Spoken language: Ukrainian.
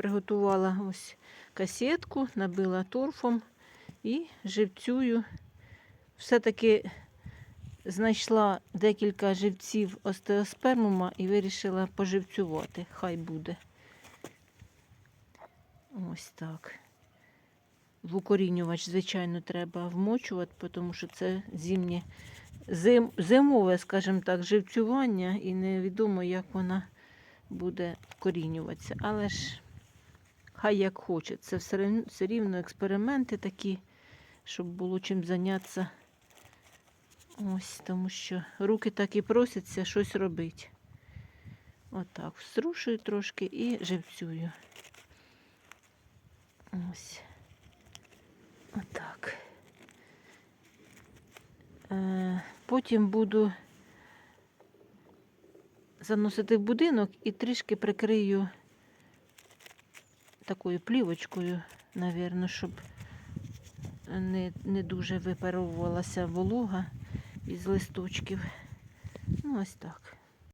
приготувала ось касетку, набила торфом і живцюю. Все-таки знайшла декілька живців остеоспермума і вирішила поживцювати. Хай буде. Ось так. В укорінювач, звичайно, треба вмочувати, тому що це зимнє, зим, зимове, скажімо так, живцювання, і невідомо, як вона буде вкорінюватися. Але ж хай як хоче. Це все, рівно- експерименти такі, щоб було чим зайнятися. Ось, тому що руки так і просяться щось робити. Отак, вструшую трошки і живцюю. Ось. Отак. Е, потім буду заносити в будинок і трішки прикрию такою плівочкою, навірно, щоб не, не дуже випаровувалася волога із листочків. Ну, ось так.